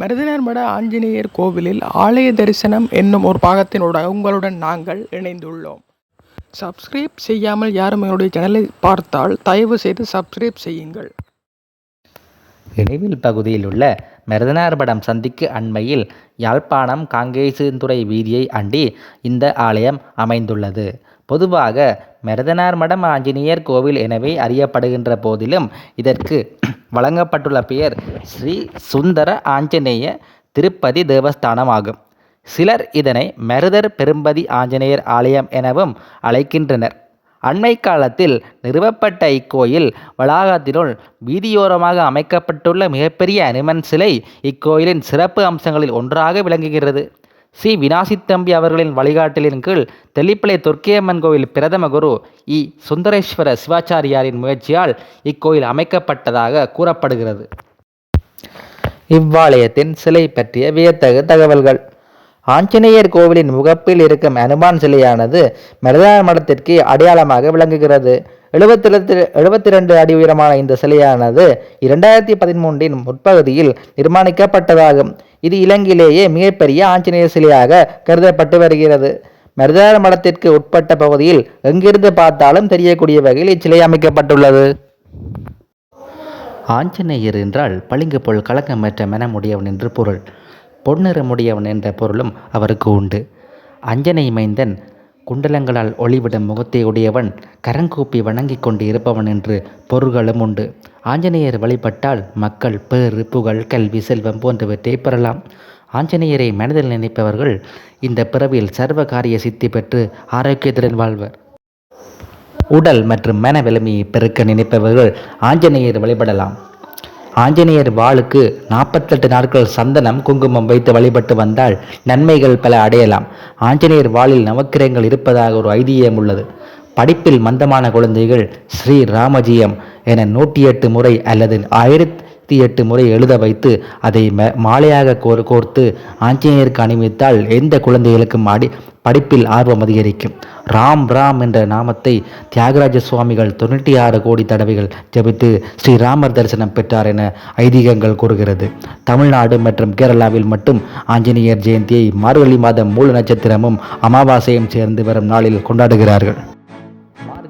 மருதனார்மட ஆஞ்சநேயர் கோவிலில் ஆலய தரிசனம் என்னும் ஒரு பாகத்தினோட உங்களுடன் நாங்கள் இணைந்துள்ளோம். சப்ஸ்கிரைப் செய்யாமல் யாரும் என்னுடைய சேனலை பார்த்தால் தயவு செய்து சப்ஸ்கிரைப் செய்யுங்கள். இணைவில் பகுதியில் உள்ள மருதனார்படம் சந்திக்கு அண்மையில் யாழ்ப்பாணம் காங்கேசன்துறை வீதியை அண்டி இந்த ஆலயம் அமைந்துள்ளது. பொதுவாக மருதனார்மடம் ஆஞ்சநேயர் கோவில் எனவே அறியப்படுகின்ற போதிலும் இதற்கு வழங்கப்பட்டுள்ள பெயர் ஸ்ரீ சுந்தர ஆஞ்சநேய திருப்பதி தேவஸ்தானம் ஆகும் சிலர் இதனை மருதர் பெரும்பதி ஆஞ்சநேயர் ஆலயம் எனவும் அழைக்கின்றனர். அண்மை காலத்தில் நிறுவப்பட்ட இக்கோயில் வளாகத்தினுள் வீதியோரமாக அமைக்கப்பட்டுள்ள மிகப்பெரிய அனுமன் சிலை இக்கோயிலின் சிறப்பு அம்சங்களில் ஒன்றாக விளங்குகிறது. சி. வினாசித்தம்பி அவர்களின் வழிகாட்டலின் கீழ் தெல்லிப்பளை துர்க்கியம்மன் கோவில் பிரதம குரு இ. சுந்தரேஸ்வர சிவாச்சாரியாரின் முயற்சியால் இக்கோயில் அமைக்கப்பட்டதாக கூறப்படுகிறது. இவ்வாலயத்தின் சிலை பற்றிய வியத்தகு தகவல்கள். ஆஞ்சநேயர் கோவிலின் முகப்பில் இருக்கும் அனுமான் சிலையானது மருதான மடத்திற்கு அடையாளமாக விளங்குகிறது. எழுபத்தி எழுபத்தி ரெண்டு அடி உயரமான இந்த சிலையானது இரண்டாயிரத்தி பதிமூன்றின் முற்பகுதியில் நிர்மாணிக்கப்பட்டதாகும். இது இலங்கையிலேயே மிகப்பெரிய ஆஞ்சநேயர் சிலையாக கருதப்பட்டு வருகிறது. மருதான மடத்திற்கு உட்பட்ட பகுதியில் எங்கிருந்து பார்த்தாலும் தெரியக்கூடிய வகையில் இச்சிலை அமைக்கப்பட்டுள்ளது. ஆஞ்சநேயர் என்றால் பளிங்கு போல் கலக்கமற்ற மனமுடையவன் என்று பொருள். பொன்னிறமுடையவன் என்ற பொருளும் அவருக்கு உண்டு. அஞ்சனை மைந்தன் குண்டலங்களால் ஒளிவிடும் முகத்தை உடையவன் கரங்கூப்பி வணங்கிக் கொண்டு இருப்பவன் என்று பொருள்களும் உண்டு. ஆஞ்சநேயர் வழிபட்டால் மக்கள் பேறு புகழ் கல்வி செல்வம் போன்றவற்றை பெறலாம். ஆஞ்சநேயரை மனதில் நினைப்பவர்கள் இந்த பிறவியில் சர்வ காரிய சித்தி பெற்று ஆரோக்கியத்துடன் வாழ்வர். உடல் மற்றும் மன வலிமையை பெருக்க நினைப்பவர்கள் ஆஞ்சநேயர் வழிபடலாம். ஆஞ்சநேயர் வாளுக்கு நாற்பத்தெட்டு நாட்கள் சந்தனம் குங்குமம் வைத்து வழிபட்டு வந்தால் நன்மைகள் பல அடையலாம். ஆஞ்சநேயர் வாளில் நவக்கிரகங்கள் இருப்பதாக ஒரு ஐதீகம் உள்ளது. படிப்பில் மந்தமான குழந்தைகள் ஸ்ரீ ராமஜியம் என நூற்றி எட்டு முறை அல்லது ஆயிரத்தி எட்டு முறை எழுத வைத்து அதை ம மாலையாக கோர் கோர்த்து ஆஞ்சநேயருக்கு அணிவித்தால் எந்த குழந்தைகளுக்கும் அடி படிப்பில் ஆர்வம் அதிகரிக்கும். ராம் ராம் என்ற நாமத்தை தியாகராஜ சுவாமிகள் தொண்ணூற்றி ஆறு கோடி தடவைகள் ஜபித்து ஸ்ரீராமர் தரிசனம் பெற்றார் என ஐதீகங்கள் கூறுகிறது. தமிழ்நாடு மற்றும் கேரளாவில் மட்டும் ஆஞ்சநேயர் ஜெயந்தியை மார்கழி மாதம் மூல நட்சத்திரமும் அமாவாசையும் சேர்ந்து வரும் நாளில் கொண்டாடுகிறார்கள்.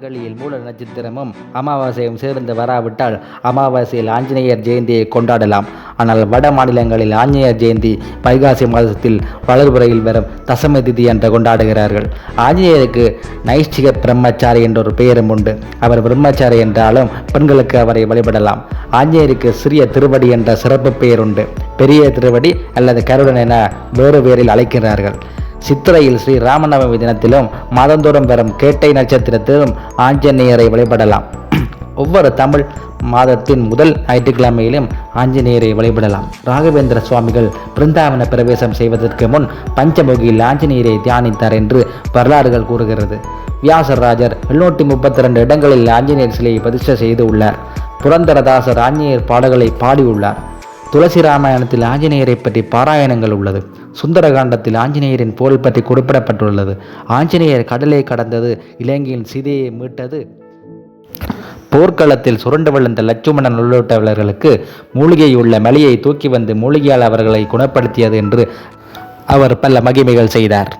மார்கழியில் மூல நட்சத்திரமும் அமாவாசையும் சேர்ந்து வராவிட்டால் அமாவாசையில் ஆஞ்சநேயர் ஜெயந்தியை கொண்டாடலாம். ஆனால் வட மாநிலங்களில் ஆஞ்சநேயர் ஜெயந்தி வைகாசி மாதத்தில் வளர்புறையில் வரும் தசம திதி என்று கொண்டாடுகிறார்கள். ஆஞ்சநேயருக்கு நைஷ்டிக பிரம்மச்சாரி என்ற ஒரு பெயரும் உண்டு. அவர் பிரம்மச்சாரி என்றாலும் பெண்களுக்கு அவரை வழிபடலாம். ஆஞ்சநேயருக்கு சிறிய திருவடி என்ற சிறப்பு பெயர் உண்டு. பெரிய திருவடி அல்லது கருடன் என வேறு பேரில் அழைக்கிறார்கள். சித்திரையில் ஸ்ரீ ராமநவமி தினத்திலும் மாதந்தோறும் பெறும் கேட்டை நட்சத்திரத்திலும் ஆஞ்சநேயரை வழிபடலாம். ஒவ்வொரு தமிழ் மாதத்தின் முதல் ஞாயிற்றுக்கிழமையிலும் ஆஞ்சநேயரை வழிபடலாம். ராகவேந்திர சுவாமிகள் பிருந்தாவன பிரவேசம் செய்வதற்கு முன் பஞ்சமுகியில் ஆஞ்சநேயரை தியானித்தார் என்று வரலாறுகள் கூறுகிறது. வியாசராஜர் எழுநூற்றி முப்பத்தி ரெண்டு இடங்களில் ஆஞ்சநேயர் சிலையை பிரதிஷ்டை செய்து உள்ளார். புரந்தரதாசர் ஆஞ்சநேயர் பாடல்களை பாடியுள்ளார். துளசி ராமாயணத்தில் ஆஞ்சநேயரை பற்றி பாராயணங்கள் உள்ளது. சுந்தரகாண்டத்தில் ஆஞ்சநேயரின் புகழ் பற்றி குறிப்பிடப்பட்டுள்ளது. ஆஞ்சநேயர் கடலை கடந்தது இலங்கையின் சீதையை மீட்டது போர்க்களத்தில் சுரண்டு விழுந்த லட்சுமணன் உள்ளிட்டவர்களுக்கு மூலிகையுள்ள மலையை தூக்கி வந்து மூலிகையால் அவர்களை குணப்படுத்தியது என்று அவர் பல மகிமைகள் செய்தார்.